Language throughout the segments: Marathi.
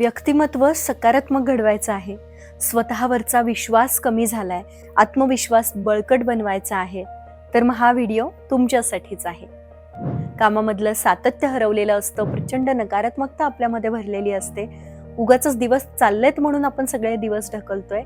व्यक्तिमत्व सकारात्मक घडवायचं आहे. स्वतःवरचा विश्वास कमी झालाय. आत्मविश्वास बळकट बनवायचा आहे. तर मग हा व्हिडिओ तुमच्यासाठीच आहे. कामामधलं सातत्य हरवलेलं असतं. प्रचंड नकारात्मकता आपल्यामध्ये भरलेली असते. उगाच दिवस चाललेत म्हणून आपण सगळे दिवस ढकलतोय.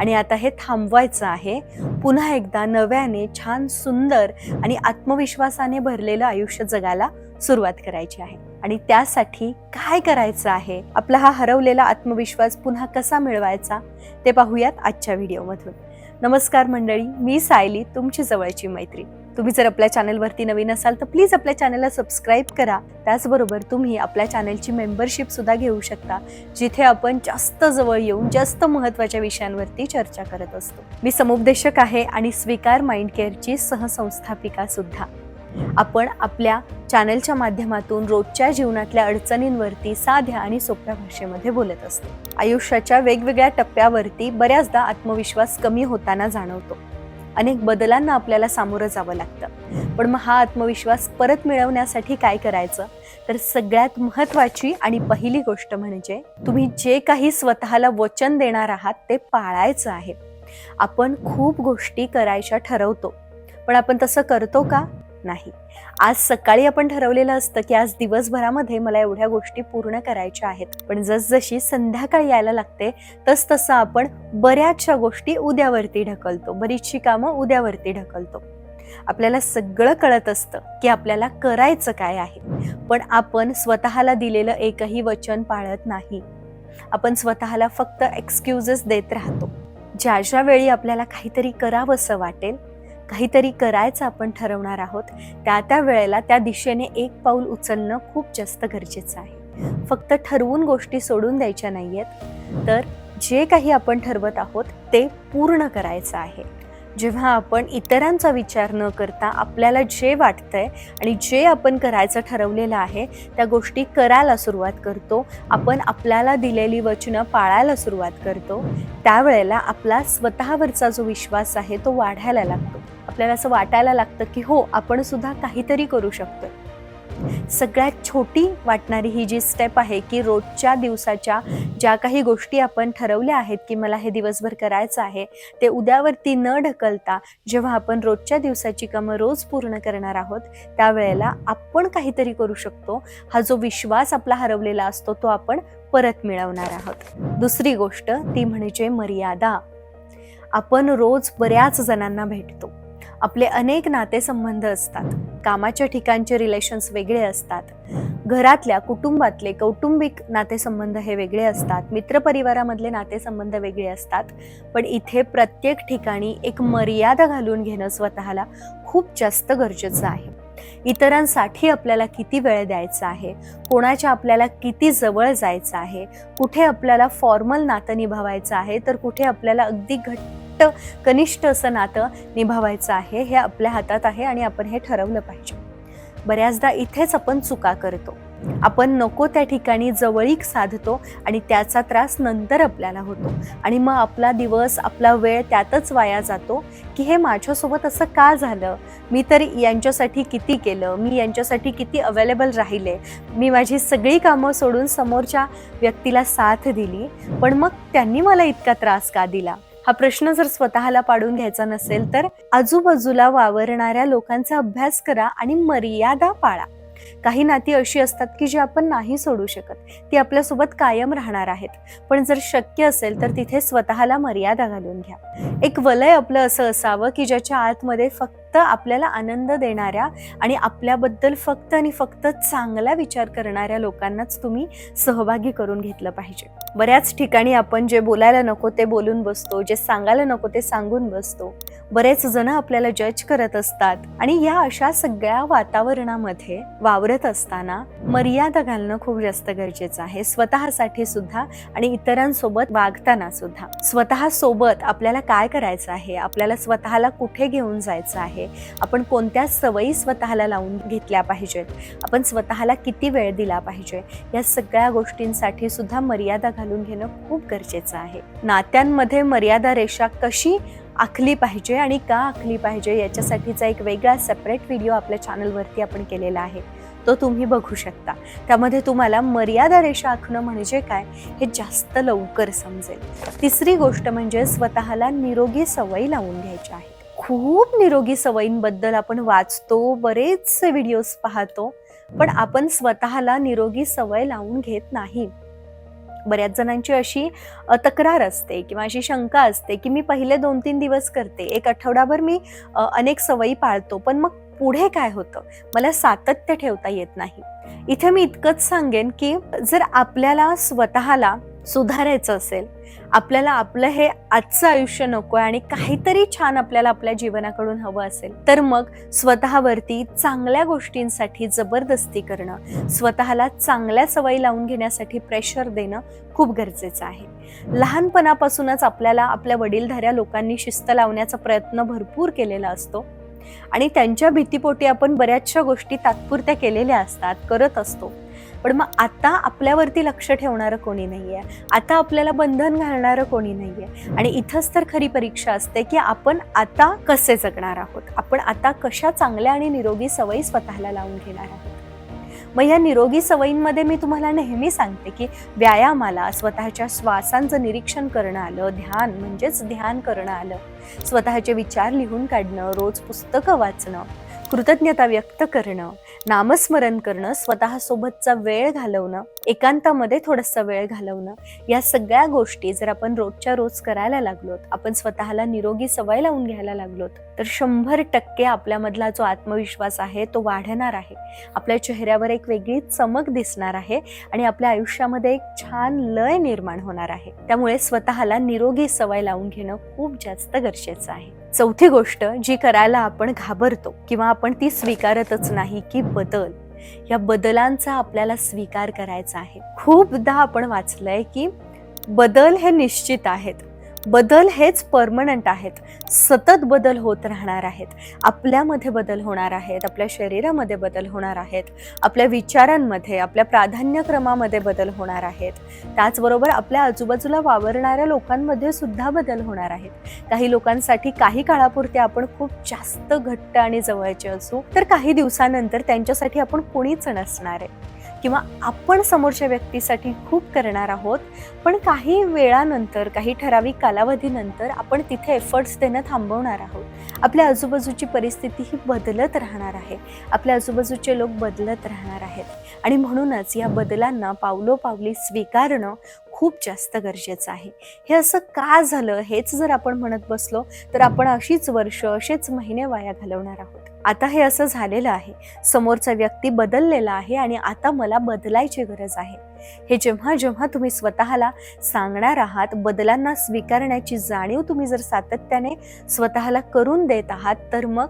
आणि आता हे थांबवायचं आहे. पुन्हा एकदा नव्याने छान सुंदर आणि आत्मविश्वासाने भरलेलं आयुष्य जगायला सुरुवात करायची आहे. आणि त्यासाठी काय करायचं आहे? आपला हा हरवलेला आत्मविश्वास पुन्हा कसा मिळवायचा? ते पाहूयात आजच्या व्हिडिओमधून. नमस्कार मंडळी मी सायली तुमची जवळची मैत्री. तुम्ही जर आपल्या चॅनलवरती नवीन असाल तर प्लीज आपल्या चॅनलला सबस्क्राईब करा. त्याचबरोबर तुम्ही आपल्या चॅनलची मेंबरशिप सुद्धा घेऊ शकता जिथे आपण जास्त जवळ येऊन जास्त महत्त्वाच्या विषयांवरती चर्चा करत असतो. मी समुपदेशक आहे आणि स्वीकार माइंड केअरची सहसंस्थापिका सुद्धा. आपण आपल्या चॅनलच्या माध्यमातून रोजच्या जीवनातल्या अडचणींवरती साध्या आणि सोप्या भाषेमध्ये बोलत असतो. आयुष्याच्या वेगवेगळ्या टप्प्यावरती बऱ्याचदा आत्मविश्वास कमी होताना जाणवतो. अनेक बदलांना आपल्याला सामोरं जावं लागतं. पण मग हा आत्मविश्वास परत मिळवण्यासाठी काय करायचं? तर सगळ्यात महत्त्वाची आणि पहिली गोष्ट म्हणजे तुम्ही जे काही स्वतःला वचन देणार आहात ते पाळायचं आहे. आपण खूप गोष्टी करायच्या ठरवतो. पण आपण तसं करतो का? नाही. आज सकाळी आपण ठरवलेलं असतं की आज दिवसभरामध्ये मला एवढ्या गोष्टी पूर्ण करायच्या आहेत. पण जसजशी संध्याकाळी यायला लागते तस तसं आपण बऱ्याचशा गोष्टी उद्यावरती ढकलतो. बरीचशी कामं उद्यावरती ढकलतो. आपल्याला सगळं कळत असतं की आपल्याला करायचं काय आहे. पण आपण स्वतःला दिलेलं एकही वचन पाळत नाही. आपण स्वतःला फक्त एक्सक्युजेस देत राहतो. ज्या ज्या वेळी आपल्याला काहीतरी करावंसं वाटेल काहीतरी करायचं आपण ठरवणार आहोत त्या त्या वेळेला त्या दिशेने एक पाऊल उचलणं खूप जास्त गरजेचं आहे. फक्त ठरवून गोष्टी सोडून द्यायच्या नाही आहेत तर जे काही आपण ठरवत आहोत ते पूर्ण करायचं आहे. जेव्हा आपण इतरांचा विचार न करता आपल्याला जे वाटतंय आणि जे आपण करायचं ठरवलेलं आहे त्या गोष्टी करायला सुरुवात करतो आपण आपल्याला दिलेली वचनं पाळायला सुरुवात करतो त्यावेळेला आपला स्वतःवरचा जो विश्वास आहे तो वाढायला लागतो. आपल्याला असं वाटायला लागतं की हो आपण सुद्धा काहीतरी करू शकतो. सगळ्यात छोटी वाटणारी ही जी स्टेप आहे की रोजच्या दिवसाच्या ज्या काही गोष्टी आपण ठरवल्या आहेत की मला हे दिवसभर करायचं आहे ते उद्यावरती न ढकलता जेव्हा आपण रोजच्या दिवसाची कामं रोज पूर्ण करणार आहोत त्यावेळेला आपण काहीतरी करू शकतो. हा जो विश्वास आपला हरवलेला असतो तो आपण परत मिळवणार आहोत. दुसरी गोष्ट ती म्हणजे मर्यादा. आपण रोज बऱ्याच जणांना भेटतो. आपले अनेक नातेसंबंध असतात. कामाच्या ठिकाणचे रिलेशन्स वेगळे असतात. घरातल्या कुटुंबातले कौटुंबिक नातेसंबंध हे वेगळे असतात. मित्रपरिवारामधले नातेसंबंध वेगळे असतात. पण इथे प्रत्येक ठिकाणी एक मर्यादा घालून घेणं स्वतःला खूप जास्त गरजेचं आहे. इतरांसाठी आपल्याला किती वेळ द्यायचा आहे? कोणाच्या आपल्याला किती जवळ जायचं आहे? कुठे आपल्याला फॉर्मल नातं निभावायचं आहे? तर कुठे आपल्याला अगदी घट घट्ट कनिष्ठ असं नातं निभावायचं आहे हे आपल्या हातात आहे आणि आपण हे ठरवलं पाहिजे. बऱ्याचदा इथेच आपण चुका करतो. आपण नको त्या ठिकाणी जवळीक साधतो आणि त्याचा त्रास नंतर आपल्याला होतो. आणि मग आपला दिवस आपला वेळ त्यातच वाया जातो की हे माझ्यासोबत असं का झालं? मी तर यांच्यासाठी किती केलं? मी यांच्यासाठी किती अवेलेबल राहिले? मी माझी सगळी कामं सोडून समोरच्या व्यक्तीला साथ दिली पण मग त्यांनी मला इतका त्रास का दिला? हा प्रश्न जर स्वतःला पाडून घ्यायचा नसेल तर आजूबाजूला वावरणाऱ्या लोकांचा अभ्यास करा आणि मर्यादा पाळा. काही नाती अशी असतात की जी आपण नाही सोडू शकत. ती आपल्यासोबत कायम राहणार आहेत. पण जर शक्य असेल तर तिथे स्वतःला मर्यादा घालून घ्या. एक वलय आपलं असं असावं की ज्याच्या आतमध्ये फक्त फक्त आपल्याला आनंद देणाऱ्या आणि आपल्याबद्दल फक्त आणि फक्त चांगला विचार करणाऱ्या लोकांनाच तुम्ही सहभागी करून घेतलं पाहिजे. बऱ्याच ठिकाणी आपण जे बोलायला नको ते बोलून बसतो जे सांगायला नको ते सांगून बसतो. बरेच जण आपल्याला जज करत असतात आणि या अशा सगळ्या वातावरणामध्ये वावरत असताना मर्यादा घालणं खूप जास्त गरजेचं आहे. स्वतःसाठी सुद्धा आणि इतरांसोबत वागताना सुद्धा. स्वतः सोबत आपल्याला काय करायचं आहे? आपल्याला स्वतःला कुठे घेऊन जायचं आहे? आपण कोणत्या सवयी स्वतःला लावून घेतल्या पाहिजेत? आपण स्वतःला किती वेळ दिला पाहिजे? या सगळ्या गोष्टींसाठी सुद्धा मर्यादा घालून घेणं खूप गरजेचं आहे. नात्यांमध्ये मर्यादा रेषा कशी आखली पाहिजे आणि का आखली पाहिजे याच्यासाठीचा एक वेगळा सेपरेट व्हिडिओ आपल्या चॅनलवरती आपण केलेला आहे. तो तुम्ही बघू शकता. त्यामध्ये तुम्हाला मर्यादा रेषा आखणं म्हणजे काय? हे जास्त लवकर समजेल. तिसरी गोष्ट म्हणजे स्वतःला निरोगी सवयी लावून घ्यायची आहे. खूप निरोगी सवयींबद्दल आपण वाचतो बरेचसे व्हिडिओज पाहतो पण आपण स्वतःला निरोगी सवय लावून घेत नाही. बऱ्याच जणांची अशी तक्रार असते किंवा अशी शंका असते की मी पहिले दोन तीन दिवस करते. एक आठवडाभर मी अनेक सवयी पाळतो पण मग पुढे काय होतं? मला सातत्य ठेवता येत नाही. इथे मी इतकंच सांगेन की जर आपल्याला स्वतःला सुधारायचं असेल. आपल्याला आपलं हे आजचं आयुष्य नको आहे आणि काहीतरी छान आपल्याला आपल्या जीवनाकडून हवं असेल. तर मग स्वतःवरती चांगल्या गोष्टींसाठी जबरदस्ती करणं स्वतःला चांगल्या सवयी लावून घेण्यासाठी प्रेशर देणं खूप गरजेचं आहे. लहानपणापासूनच आपल्याला आपल्या वडीलधाऱ्या लोकांनी शिस्त लावण्याचा प्रयत्न भरपूर केलेला असतो. आणि त्यांच्या भीतीपोटी आपण बऱ्याचशा गोष्टी तात्पुरत्या केलेल्या असतात करत असतो. पण मग आता आपल्यावरती लक्ष ठेवणारं कोणी नाही आहे आता आपल्याला बंधन घालणारं कोणी नाही आहे आणि इथंच तर खरी परीक्षा असते की आपण आता कसे जगणार आहोत? आपण आता कशा चांगल्या आणि निरोगी सवयी स्वतःला लावून घेणार आहोत? मग या निरोगी सवयींमध्ये मी तुम्हाला नेहमी सांगते की व्यायामाला स्वतःच्या श्वासांचं निरीक्षण करणं आलं ध्यान म्हणजेच ध्यान करणं आलं. स्वतःचे विचार लिहून काढणं रोज पुस्तकं वाचणं कृतज्ञता व्यक्त करणं नामस्मरण करणं स्वतःसोबतचा वेळ घालवणं एकांतामध्ये थोडासा वेळ घालवणं या सगळ्या गोष्टी जर आपण रोजच्या रोज करायला लागलोत आपण स्वतःला निरोगी सवय लावून घ्यायला लागलोत तर शंभर टक्के आपल्यामधला जो आत्मविश्वास आहे तो वाढणार आहे. आपल्या चेहऱ्यावर एक वेगळी चमक दिसणार आहे आणि आपल्या आयुष्यामध्ये एक छान लय निर्माण होणार आहे. त्यामुळे स्वतःला निरोगी सवय लावून घेणं खूप जास्त गरजेचं आहे. चौथी गोष्ट जी करायला आपण घाबरतो किंवा आपण ती स्वीकारतच नाही की बदल. या बदलांचा आपल्याला स्वीकार करायचा आहे. खूपदा आपण वाचलंय की बदल हे निश्चित आहेत. बदल हेच परमनंट आहेत. सतत बदल होत राहणार आहेत. आपल्यामध्ये बदल होणार आहेत. आपल्या शरीरामध्ये बदल होणार आहेत. आपल्या विचारांमध्ये आपल्या प्राधान्यक्रमामध्ये बदल होणार आहेत. त्याचबरोबर आपल्या आजूबाजूला वावरणाऱ्या लोकांमध्ये सुद्धा बदल होणार आहेत. काही लोकांसाठी काही काळापुरते आपण खूप जास्त घट्ट आणि जवळचे असू तर काही दिवसानंतर त्यांच्यासाठी आपण कोणीच नसणार आहे. किंवा आपण समोरच्या व्यक्तीसाठी खूप करणार आहोत पण काही वेळानंतर काही ठराविक कालावधीनंतर आपण तिथे एफर्ट्स देणं थांबवणार आहोत. आपल्या आजूबाजूची परिस्थिती ही बदलत राहणार आहे. आपल्या आजूबाजूचे लोक बदलत राहणार आहेत. आणि म्हणूनच या बदलांना पावलोपावली स्वीकारणं खूप जास्त गरजेचं आहे. हे असं का झालं? हेच जर आपण म्हणत बसलो तर आपण अशीच वर्ष असेच महिने वाया घालवणार आहोत. आता हे असं झालेलं आहे. समोरचा व्यक्ती बदललेला आहे आणि आता मला बदलायची गरज आहे. हे जेव्हा जेव्हा तुम्ही स्वतःला सांगणार आहात बदलांना स्वीकारण्याची जाणीव तुम्ही जर सातत्याने स्वतःला करून देत आहात तर मग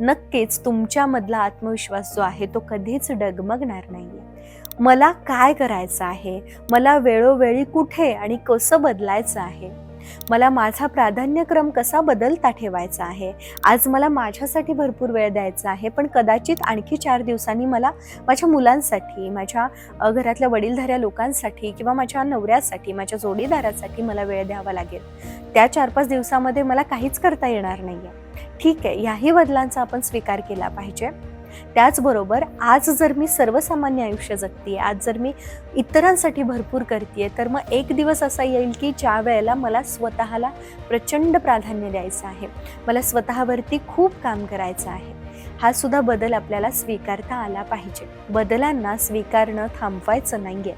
नक्कीच तुमच्यामधला आत्मविश्वास जो आहे तो कधीच डगमगणार नाहीये. मला काय करायचं आहे? मला वेळोवेळी कुठे आणि कसं बदलायचं आहे? मला माझा प्राधान्यक्रम कसा बदलता ठेवायचा आहे? आज मला माझ्यासाठी भरपूर वेळ द्यायचा आहे पण कदाचित आणखी चार दिवसांनी मला माझ्या मुलांसाठी माझ्या घरातल्या वडीलधाऱ्या लोकांसाठी किंवा माझ्या नवऱ्यासाठी माझ्या जोडीदारासाठी मला वेळ द्यावा लागेल. त्या चार पाच दिवसामध्ये मला काहीच करता येणार नाही आहे ठीक आहे याही बदलांचा आपण स्वीकार केला पाहिजे. त्याचबरोबर आज जर मी सर्वसामान्य आयुष्य जगते आज जर मी इतरांसाठी भरपूर करते तर मग एक दिवस असा येईल की ज्या वेळेला मला स्वतःला प्रचंड प्राधान्य द्यायचं आहे. मला स्वतःवरती खूप काम करायचं आहे. हा सुद्धा बदल आपल्याला स्वीकारता आला पाहिजे. बदलांना स्वीकारणं थांबवायचं नाहीये.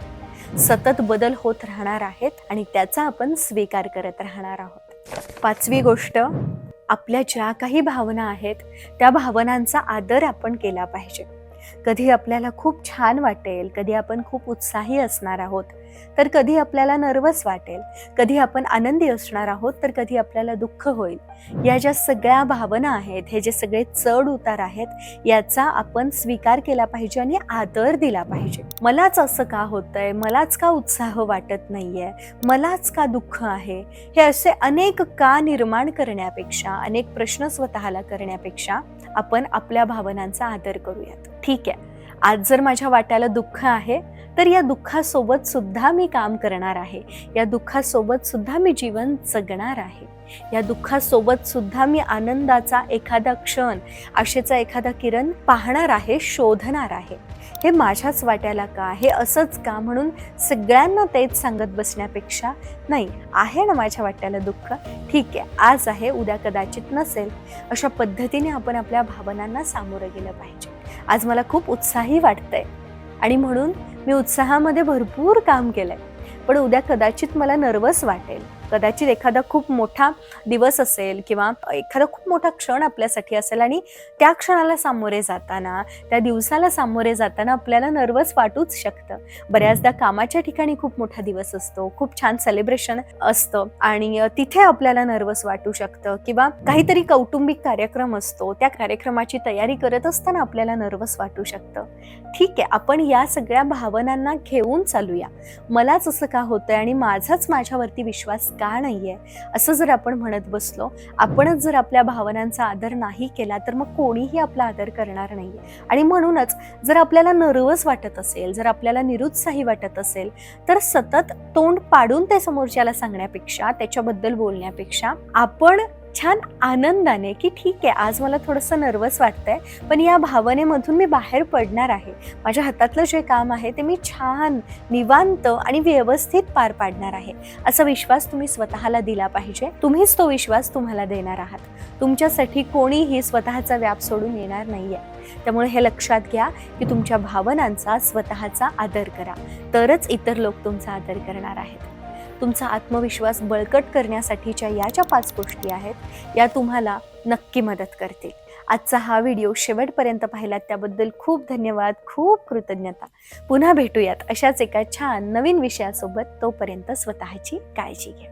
सतत बदल होत राहणार आहेत आणि त्याचा आपण स्वीकार करत राहणार आहोत. पाचवी गोष्ट आपल्या ज्या काही भावना आहेत त्या भावनांचा आदर आपण केला पाहिजे. कधी आपल्याला खूप छान वाटेल कधी आपण खूप उत्साही असणार आहोत तर कधी आपल्याला नर्वस वाटेल कधी आपण आनंदी असणार आहोत तर कधी आपल्याला दुःख होईल. या ज्या सगळ्या भावना आहेत हे जे सगळे चढ उतार आहेत याचा आपण स्वीकार केला पाहिजे आणि आदर दिला पाहिजे. मलाच असं का होतंय? मलाच का उत्साह वाटत नाहीये? मलाच का दुःख आहे? हे असे अनेक का निर्माण करण्यापेक्षा अनेक प्रश्न स्वतःला करण्यापेक्षा आपण आपल्या भावनांचा आदर करूयात. ठीक आहे. आज जर माझ्या वाट्याला दुःख आहे तर या दुःखासोबत सुद्धा मी काम करणार आहे. या दुःखासोबत सुद्धा मी जीवन जगणार आहे. या दुःखासोबत सुद्धा मी आनंदाचा एखादा क्षण आशेचा एखादा किरण पाहणार आहे शोधणार आहे. हे माझ्याच वाट्याला का? हे असंच का? म्हणून सगळ्यांना तेच सांगत बसण्यापेक्षा नाही आहे ना माझ्या वाट्याला दुःख? ठीक आहे आज आहे उद्या कदाचित नसेल. अशा पद्धतीने आपण आपल्या भावनांना सामोरं गेलं पाहिजे. आज मला खूप उत्साही वाटतंय. आणि म्हणून मी उत्साहामध्ये भरपूर काम केलंय. पण उद्या कदाचित मला नर्वस वाटेल. कदाचित एखादा खूप मोठा दिवस असेल किंवा एखादा खूप मोठा क्षण आपल्यासाठी असेल आणि त्या क्षणाला सामोरे जाताना त्या दिवसाला सामोरे जाताना आपल्याला नर्वस वाटूच शकतं. बऱ्याचदा कामाच्या ठिकाणी खूप मोठा दिवस असतो खूप छान सेलिब्रेशन असतं आणि तिथे आपल्याला नर्वस वाटू शकतं किंवा काहीतरी कौटुंबिक कार्यक्रम असतो त्या कार्यक्रमाची तयारी करत असताना आपल्याला नर्वस वाटू शकतं. ठीक आहे आपण या सगळ्या भावनांना घेऊन चालूया. मलाच असं का होतंय आणि माझाच माझ्यावरती विश्वास का नाही आहे असं जर आपण म्हणत बसलो आपणच जर आपल्या भावनांचा आदर नाही केला तर मग कोणीही आपला आदर करणार नाही आणि म्हणूनच जर आपल्याला नर्वस वाटत असेल जर आपल्याला निरुत्साही वाटत असेल तर सतत तोंड पाडून ते समोरच्याला सांगण्यापेक्षा त्याच्याबद्दल बोलण्यापेक्षा आपण छान आनंदाने की ठीक आहे आज मला थोडंसं नर्वस वाटतंय पण या भावनेमधून मी बाहेर पडणार आहे. माझ्या हातातलं जे काम आहे ते मी छान निवांत आणि व्यवस्थित पार पाडणार आहे. असा विश्वास तुम्ही स्वतःला दिला पाहिजे. तुम्हीच तो विश्वास तुम्हाला देणार आहात. तुमच्यासाठी कोणीही स्वतःचा व्याप सोडून येणार नाही आहे त्यामुळे हे लक्षात घ्या की तुमच्या भावनांचा स्वतःचा आदर करा. तरच इतर लोक तुमचा आदर करणार आहेत. तुमचा आत्मविश्वास बळकट करण्यासाठीच्या या ज्या पाच गोष्टी आहेत. या तुम्हाला नक्की मदत करतील. आजचा हा व्हिडिओ शेवटपर्यंत पाहिलात त्याबद्दल खूप धन्यवाद खूप कृतज्ञता. पुन्हा भेटूयात अशाच एका छान नवीन विषयासोबत. तोपर्यंत स्वतःची काळजी घ्या.